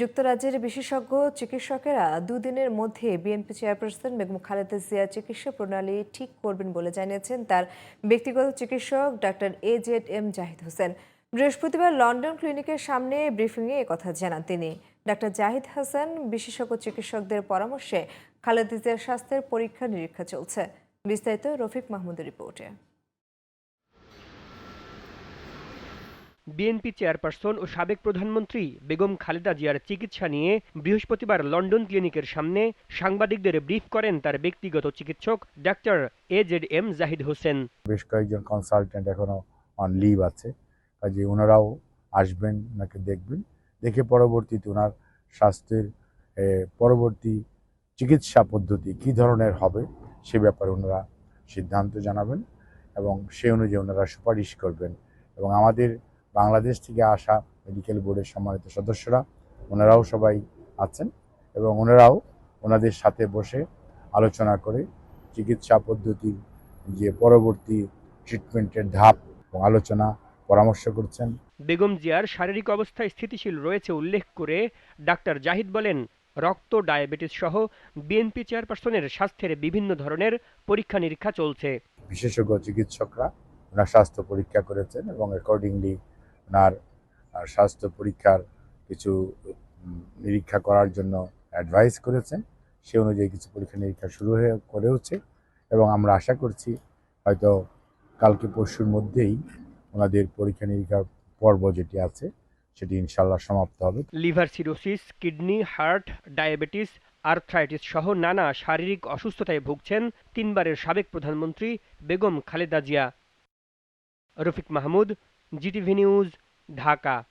যুক্তরাজ্যের বিশেষজ্ঞ চিকিৎসকেরা দুদিনের মধ্যে বিএনপি চেয়ারপারসন বেগম খালেদা জিয়া চিকিৎসা প্রণালী ঠিক করবেন বলে জানিয়েছেন তার ব্যক্তিগত চিকিৎসক doctor A Z M Zahid Hossain. বৃহস্পতিবার লন্ডন ক্লিনিকের সামনে ব্রিফিংয়ে কথা জানান তিনি। ডাক্তার জাহিদ হাসান বিশেষজ্ঞ চিকিৎসকদের পরামর্শে খালেদা জিয়ার স্বাস্থ্যের পরীক্ষা নিরীক্ষা চলছে। বিস্তারিত রফিক মাহমুদের রিপোর্টে। বিএনপি চেয়ারপারসন ও সাবেক প্রধানমন্ত্রী বেগম খালেদা জিয়ার চিকিৎসা নিয়ে বৃহস্পতিবার লন্ডন ক্লিনিকের সামনে সাংবাদিকদের ব্রিফ করেন তার ব্যক্তিগত চিকিৎসক doctor A Z M Zahid Hossain. বেশ কয়েকজন কনসালটেন্ট এখনও অন লিভ আছে। কাজে ওনারাও আসবেন, ওনাকে দেখবেন। দেখে পরবর্তীতে ওনার স্বাস্থ্যের পরবর্তী চিকিৎসা পদ্ধতি কী ধরনের হবে সে ব্যাপারে ওনারা সিদ্ধান্ত জানাবেন এবং সে অনুযায়ী ওনারা সুপারিশ করবেন। এবং আমাদের বাংলাদেশ থেকে আসা মেডিকেল বোর্ডের সম্মানিত সদস্যরা ওনারাও সবাই আছেন এবং ওনারাও ওনাদের সাথে বসে আলোচনা করে চিকিৎসা পদ্ধতির যে পরবর্তী ট্রিটমেন্টের ধাপ আলোচনা পরামর্শ করছেন। বেগম জিয়ার শারীরিক অবস্থা স্থিতিশীল রয়েছে উল্লেখ করে ডাক্তার জাহিদ বলেন রক্ত ডায়াবেটিস সহ বিএনপি চেয়ারপারসনের স্বাস্থ্যের বিভিন্ন ধরনের পরীক্ষা নিরীক্ষা চলছে। বিশেষজ্ঞ চিকিৎসকরা ওনার স্বাস্থ্য পরীক্ষা করেছেন এবং অ্যাকর্ডিংলি আহ, স্বাস্থ্য পরীক্ষার কিছু নিরীক্ষা করার জন্য অ্যাডভাইস করেছেন। সে অনুযায়ী কিছু পরীক্ষা নিরীক্ষা শুরু হয়ে করেওছে এবং আমরা আশা করছি হয়তো কালকে পরশুর মধ্যেই ওনাদের পরীক্ষা নিরীক্ষার পর্ব যেটি আছে সেটি ইনশাল্লাহ সমাপ্ত হবে। Liver cirrhosis kidney heart diabetes arthritis সহ নানা শারীরিক অসুস্থতায় ভুগছেন তিনবারের সাবেক প্রধানমন্ত্রী Begum Khaleda Zia. Rafiq Mahmud GTV news Dhaka.